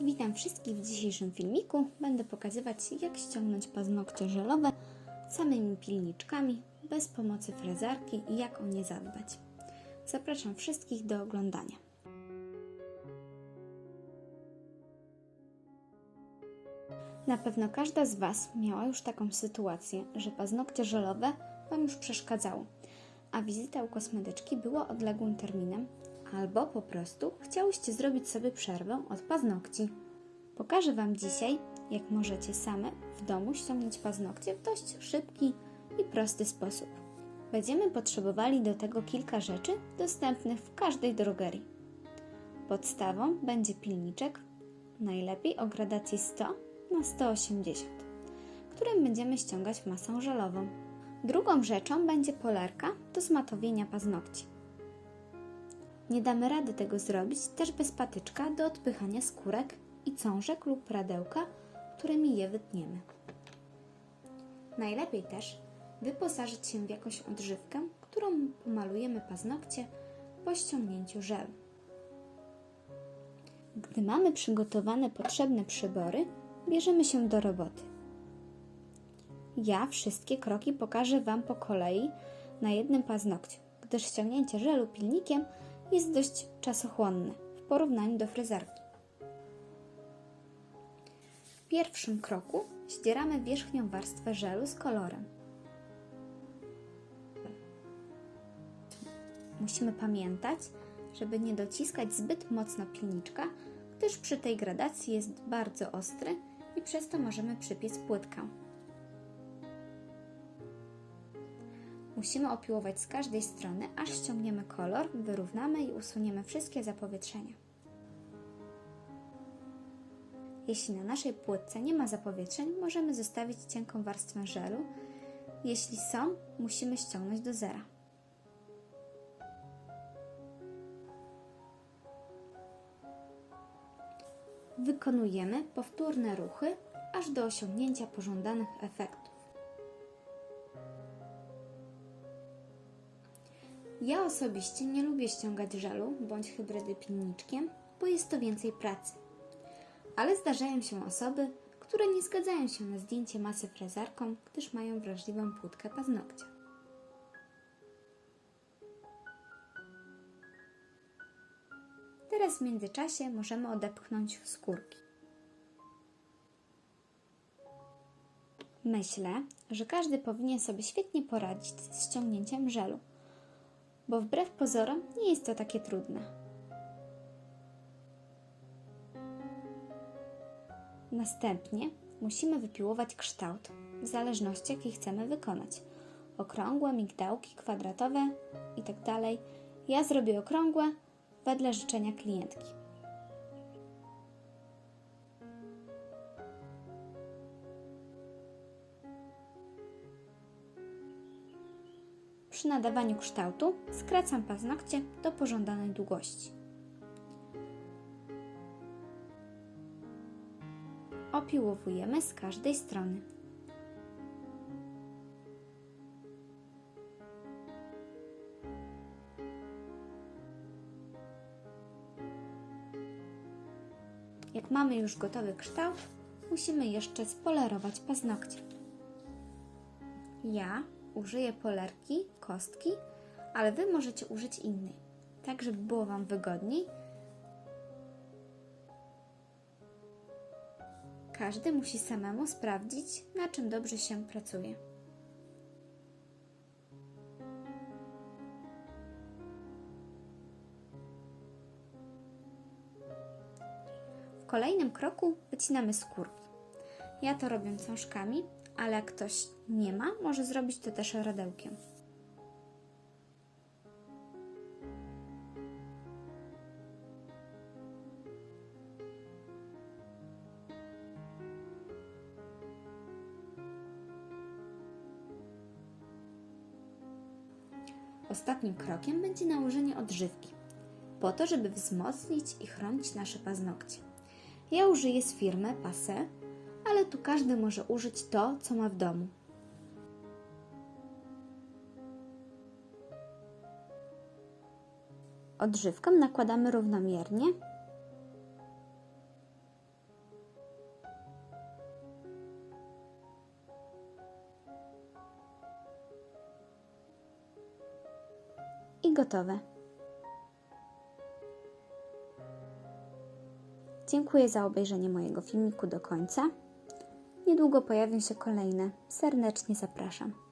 Witam wszystkich w dzisiejszym filmiku. Będę pokazywać jak ściągnąć paznokcie żelowe samymi pilniczkami, bez pomocy frezarki i jak o nie zadbać. Zapraszam wszystkich do oglądania. Na pewno każda z Was miała już taką sytuację, że paznokcie żelowe Wam już przeszkadzało, a wizyta u kosmetyczki była odległym terminem, albo po prostu chciałyście zrobić sobie przerwę od paznokci. Pokażę Wam dzisiaj, jak możecie same w domu ściągnąć paznokcie w dość szybki i prosty sposób. Będziemy potrzebowali do tego kilka rzeczy dostępnych w każdej drogerii. Podstawą będzie pilniczek, najlepiej o gradacji 100 na 180, którym będziemy ściągać masą żelową. Drugą rzeczą będzie polerka do zmatowienia paznokci. Nie damy rady tego zrobić też bez patyczka do odpychania skórek i cążek lub pradełka, którymi je wytniemy. Najlepiej też wyposażyć się w jakąś odżywkę, którą pomalujemy paznokcie po ściągnięciu żelu. Gdy mamy przygotowane potrzebne przybory, bierzemy się do roboty. Ja wszystkie kroki pokażę Wam po kolei na jednym paznokciu, gdyż ściągnięcie żelu pilnikiem jest dość czasochłonne w porównaniu do fryzarki. W pierwszym kroku ścieramy wierzchnią warstwę żelu z kolorem. Musimy pamiętać, żeby nie dociskać zbyt mocno pilniczka, gdyż przy tej gradacji jest bardzo ostry i przez to możemy przypiec płytkę. Musimy opiłować z każdej strony, aż ściągniemy kolor, wyrównamy i usuniemy wszystkie zapowietrzenia. Jeśli na naszej płytce nie ma zapowietrzeń, możemy zostawić cienką warstwę żelu. Jeśli są, musimy ściągnąć do zera. Wykonujemy powtórne ruchy, aż do osiągnięcia pożądanych efektów. Ja osobiście nie lubię ściągać żelu bądź hybrydy pilniczkiem, bo jest to więcej pracy. Ale zdarzają się osoby, które nie zgadzają się na zdjęcie masy frezarką, gdyż mają wrażliwą płótkę paznokcia. Teraz w międzyczasie możemy odepchnąć skórki. Myślę, że każdy powinien sobie świetnie poradzić z ściągnięciem żelu bo wbrew pozorom nie jest to takie trudne. Następnie musimy wypiłować kształt, w zależności jaki chcemy wykonać. Okrągłe, migdałki, kwadratowe itd. Ja zrobię okrągłe wedle życzenia klientki. Przy nadawaniu kształtu skracam paznokcie do pożądanej długości. Opiłowujemy z każdej strony. Jak mamy już gotowy kształt, musimy jeszcze spolerować paznokcie. Ja użyję polerki, kostki, ale Wy możecie użyć innej, tak żeby było Wam wygodniej. Każdy musi samemu sprawdzić, na czym dobrze się pracuje. W kolejnym kroku wycinamy skórki. Ja to robię cążkami, ale jak ktoś nie ma, może zrobić to też radełkiem. Ostatnim krokiem będzie nałożenie odżywki, po to, żeby wzmocnić i chronić nasze paznokcie. Ja użyję z firmy Passe, ale tu każdy może użyć to, co ma w domu. Odżywkę nakładamy równomiernie. I gotowe. Dziękuję za obejrzenie mojego filmiku do końca. Niedługo pojawią się kolejne. Serdecznie zapraszam.